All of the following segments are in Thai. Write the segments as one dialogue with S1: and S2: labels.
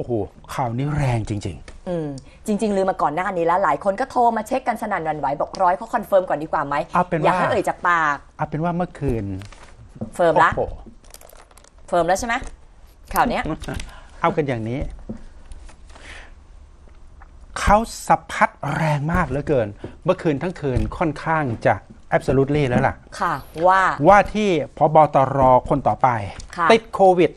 S1: โอ้โหข่าวนี้แรงจริง
S2: อืมจริง ๆ ลืมมาก่อนหน้านี้แล้ว หลายคนก็โทรมาเช็คกันสนั่นหวันไหวบอกร้อยเขาคอนเฟิร์มก่อนดีกว่าไหม
S1: เอาเป็น
S2: อยาก
S1: ว่า
S2: ให้เอ่ยจากปาก
S1: ๆเอาเป็นว่าเมื่อคืน
S2: เฟิร์มละ
S1: โอ้โห
S2: เฟิร์มแล้วใช่ไหมข่าวเนี้ย
S1: เอากันอย่างนี้ เขาสะพัดแรงมากเหลือเกิน เมื่อคืนทั้งคืนค่อนข้างจะ absolutely แล้วล่ะ
S2: ค่ะว่า
S1: ว่าที่พบตรคนต่อไป
S2: ค่ะ
S1: ติดโควิด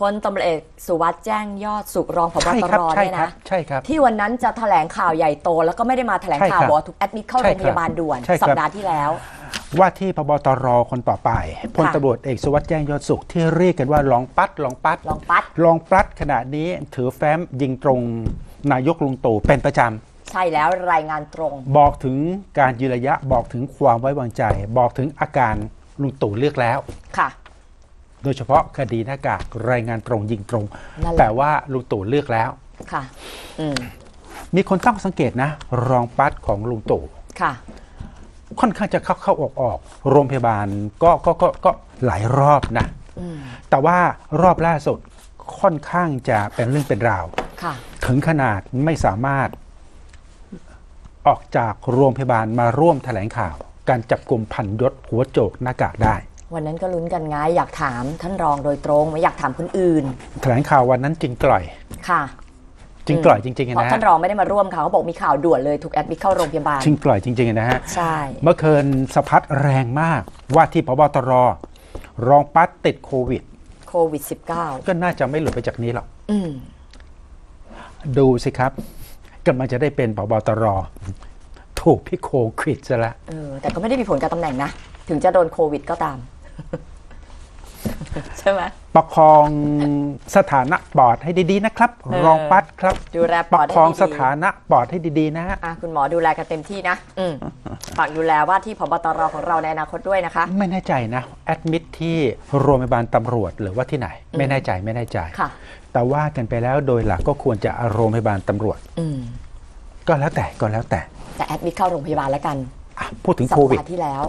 S2: พลตำรวจเอกสุวัสด์แจ้งยอดสุขรองพบ
S1: ใช่
S2: ต
S1: ครั
S2: ร
S1: ใช่
S2: เนี่ย
S1: ครับ
S2: นะ
S1: ใช่ครับ
S2: ที่วันนั้นจะแถลงข่าวใหญ่โต แล้วก็ไม่ได้มาแถลงข่าว
S1: ใช่ครับ
S2: บอกว่าถูกแอดมิดเข้า
S1: ใช่
S2: โรง
S1: ครับ
S2: พยาบาลด่วน
S1: ใช่ครับ
S2: สัปดาห์ที่แล้ว
S1: ว่าที่พบตรคนต่อไปพลตำรวจเอกสุวัสด์แจ้งยอดสุขที่เรียกกันว่าลองปัดลองปัด
S2: ลองปัด
S1: ลองปัดขณะนี้ถือแฟ้มยิงตรงนายกลุงตู่เป็นประจ
S2: ใช่แล้วรายงานตรงำ
S1: บอกถึงการยืนระยะบอกถึงความไว้วางใจ บอกถึงอาการลุงตู่เลือกแล้ว
S2: ค่ะ
S1: โดยเฉพาะคดีหน้ากากรายงานตรงยิงตรง
S2: นั่นแหละ
S1: แต่ว่าลุงตู่เลือกแล้ว
S2: ค่ะ อืม
S1: มีคนตั้งสังเกตนะ รองปัดของลุงตู่
S2: ค่ะ
S1: ค่อนข้างจะเข้าเข้าออกออกโรงพยาบาลก็ก็ก็ก็หลายรอบนะ
S2: อืม
S1: แต่ว่ารอบล่าสุดค่อนข้างจะเป็นเรื่องเป็นราว
S2: ค่ะ
S1: ถึงขนาดไม่สามารถออกจากโรงพยาบาลมาร่วมแถลงข่าว การจับกลุ่มพันยศหัวโจกหน้ากากได้
S2: วันนั้นก็ลุ้นกันไงอยากถามท่านรองโดยตรงไม่อยากถามคนอื่น
S1: แถลงข่าววันนั้นจริงกล่อย
S2: ค่ะ
S1: จริงกล่อยจริงๆ
S2: เพราะ
S1: นะ
S2: ท่านรองไม่ได้มาร่วมค่ะเขาบอกมีข่าวด่วนเลยถูกแอดมิดเข้าโรงพยาบาล
S1: จริงกล่อยจริงๆนะฮะ
S2: ใช่
S1: เมื่อคืนสะพัดแรงมากว่าที่พบตรรองปัดติดโควิด
S2: โควิด -19
S1: ก็น่าจะไม่หลุดไปจากนี้หรอก
S2: อืม
S1: ดูสิครับกำลังจะได้เป็นพบตรถูกพี่โคควิดซะแล้ว
S2: เออแต่ก็ไม่ได้มีผลกับตำแหน่งนะ ถึงจะโดนโควิดก็ตาม ใช่ไหม
S1: ประคองสถานะปอดให้ดีๆนะครับ
S2: เออ
S1: รองปัดครับ
S2: ดูแลป
S1: ป
S2: อ
S1: ระ
S2: ดให้
S1: คอง
S2: ดีๆ
S1: สถานะปอดให้ดีๆนะฮะ
S2: อะคุณหมอดูแลกันเต็มที่นะ อืมฝากดูแลว่าที่พบตรของเราในอนาคตด้วยนะคะ
S1: ไม่แน่ใจนะ แอดมิดที่โรงพยาบาลตำรวจหรือว่าที่ไหน ไม่แน่ใจไม่แน่ใจ
S2: ค่ะ
S1: แต่ว่ากันไปแล้วโดยหลักก็ควรจะโรงพยาบาลตำรวจ
S2: อืม
S1: ก็แล้วแต่ก็แล้วแต่
S2: แต่แอดมิดเข้าโรงพยาบาลแล้วกัน
S1: อะพูดถึง
S2: สัป
S1: โควิด
S2: ดาห์ที่แล้ว